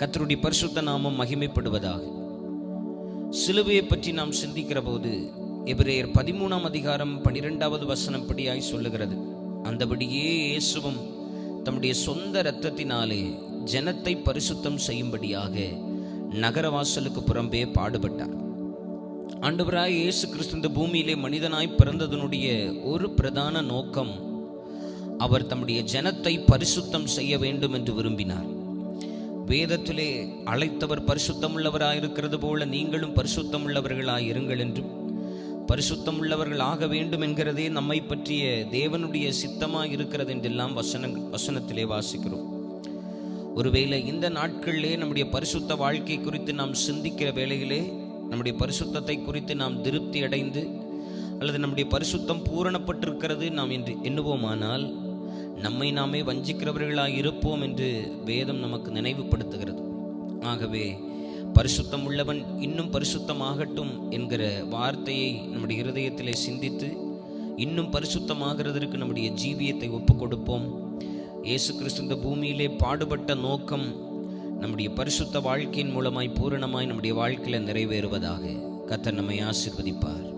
கத்தருடைய பரிசுத்த நாமம் மகிமைப்படுவதாக. சிலுவையை பற்றி நாம் சிந்திக்கிற போது எபிரேயர் பதிமூணாம் அதிகாரம் பனிரெண்டாவது வசனப்படியாய் சொல்லுகிறது. அந்தபடியே இயேசுவும் தம்முடைய சொந்த இரத்தத்தினாலே ஜனத்தை பரிசுத்தம் செய்யும்படியாக நகரவாசலுக்கு புறம்பே பாடுபட்டார். ஆண்டவராய் இயேசு கிறிஸ்து இந்த பூமியிலே மனிதனாய் பிறந்ததனுடைய ஒரு பிரதான நோக்கம் அவர் தம்முடைய ஜனத்தை பரிசுத்தம் செய்ய வேண்டும் என்று விரும்பினார். வேதத்திலே அழைத்தவர் பரிசுத்தம் இருக்கிறது போல நீங்களும் பரிசுத்தம் இருங்கள் என்றும் பரிசுத்தம் உள்ளவர்கள் ஆக வேண்டும் என்கிறதே நம்மை பற்றிய தேவனுடைய சித்தமாக இருக்கிறது என்றெல்லாம் வசன வசனத்திலே வாசிக்கிறோம். ஒருவேளை இந்த நாட்களிலே நம்முடைய பரிசுத்த வாழ்க்கை குறித்து நாம் சிந்திக்கிற வேளையிலே நம்முடைய பரிசுத்தத்தை குறித்து நாம் திருப்தி அடைந்து அல்லது நம்முடைய பரிசுத்தம் பூரணப்பட்டிருக்கிறது நாம் என்று எண்ணுவோமானால் நம்மை நாமே வஞ்சிக்கிறவர்களாக இருப்போம் என்று வேதம் நமக்கு நினைவுபடுத்துகிறது. ஆகவே பரிசுத்தம் உள்ளவன் இன்னும் பரிசுத்தமாகட்டும் என்கிற வார்த்தையை நம்முடைய இருதயத்திலே சிந்தித்து இன்னும் பரிசுத்தமாகிறதற்கு நம்முடைய ஜீவியத்தை ஒப்புக் கொடுப்போம் இயேசு கிறிஸ்து இந்த பூமியிலே பாடுபட்ட நோக்கம் நம்முடைய பரிசுத்த வாழ்க்கையின் மூலமாய் பூரணமாய் நம்முடைய வாழ்க்கையில் நிறைவேறுவதாக கத்தர் நம்மை ஆசிர்வதிப்பார்.